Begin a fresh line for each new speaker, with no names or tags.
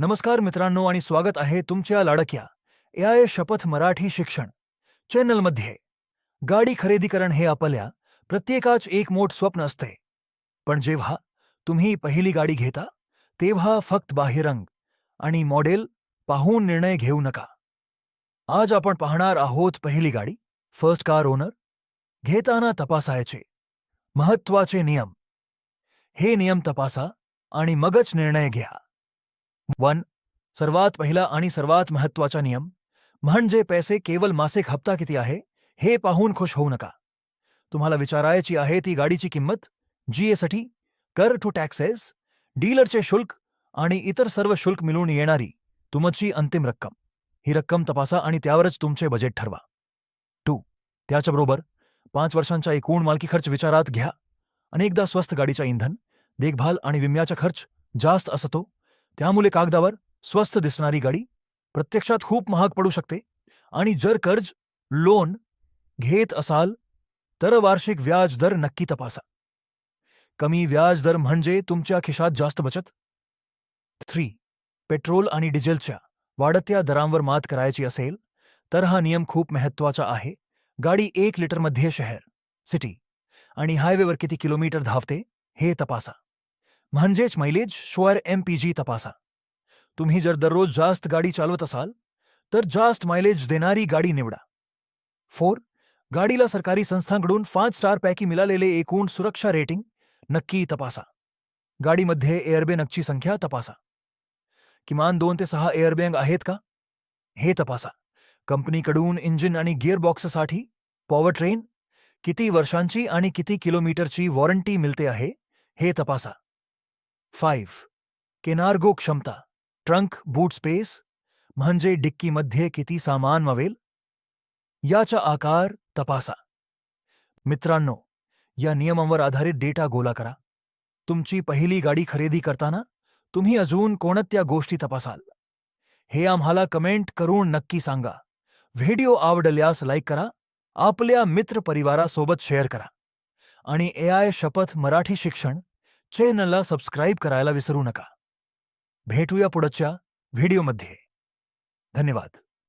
नमस्कार मित्रांनो आणि स्वागत आहे तुमच्या लाडक्या ए आय शपथ मराठी शिक्षण चॅनलमध्ये. गाडी खरेदी करण हे आपल्या प्रत्येकाच एक मोठ स्वप्न असते. पण जेव्हा तुम्ही पहिली गाडी घेता तेव्हा फक्त बाह्यरंग आणि मॉडेल पाहून निर्णय घेऊ नका. आज आपण पाहणार आहोत पहिली गाडी फर्स्ट कार ओनर घेताना तपासायचे महत्त्वाचे नियम. हे नियम तपासा आणि मगच निर्णय घ्या. वन सर्वात पहिला आणि सर्वात महत्त्वाचा नियम म्हणजे पैसे केवळ मासिक हप्ता किती आहे हे पाहून खुश होऊ नका. तुम्हाला विचारायची आहे ती गाडीची किंमत जीएसटी कर टू टॅक्सेस डीलरचे शुल्क आणि इतर सर्व शुल्क मिळून येणारी तुमची अंतिम रक्कम. ही रक्कम तपासा आणि त्यावरच तुमचे बजेट ठरवा. टू त्याच्याबरोबर पाच वर्षांचा एकूण मालकी खर्च विचारात घ्या. अनेकदा स्वस्त गाडीचा इंधन देखभाल आणि विम्याचा खर्च जास्त असतो त्यामुळे कागदावर स्वस्त दिसणारी गाडी प्रत्यक्षात खूप महाग पडू शकते. आणि जर कर्ज लोन घेत असाल तर वार्षिक व्याज दर नक्की तपासा. कमी व्याज दर म्हणजे तुमच्या खिशात जास्त बचत. थ्री पेट्रोल आणि डिझेलच्या वाढत्या दरांवर मात करायची असेल तर हा नियम खूप महत्त्वाचा आहे. गाडी एक लिटरमध्ये शहर सिटी आणि हायवेवर किती किलोमीटर धावते हे तपासा. म्हणजेच मैलेज श्वर एमपीजी तपासा. तुम्ही जर दररोज जास्त गाडी चालवत असाल, तर जास्त मायलेज देणारी गाडी निवडा. फोर गाडीला सरकारी संस्थांकडून पाच स्टार पैकी मिळालेले एकूण सुरक्षा रेटिंग नक्की तपासा. गाडीमध्ये एअरबॅगची संख्या तपासा. किमान दोन ते सहा एअरबॅग आहेत का? हे तपासा. कंपनीकडून इंजिन आणि गिअरबॉक्ससाठी पॉवर ट्रेन किती वर्षांची आणि किती किलोमीटरची वॉरंटी मिळते आहे, हे तपासा. फाईव्ह केनार्गो क्षमता ट्रंक बूट स्पेस म्हणजे डिक्कीमध्ये किती सामान मवेल? याचा आकार तपासा. मित्रांनो या नियमांवर आधारित डेटा गोला करा. तुमची पहिली गाडी खरेदी करताना तुम्ही अजून कोणत्या गोष्टी तपासाल? हे आम्हाला कमेंट करून नक्की सांगा. व्हिडिओ आवडल्यास लाईक करा आपल्या मित्रपरिवारासोबत शेअर करा. आणि ए आय शपथ मराठी शिक्षण चॅनलला सबस्क्राईब करायला विसरू नका. भेटूया पुढच्या व्हिडिओमध्ये. धन्यवाद.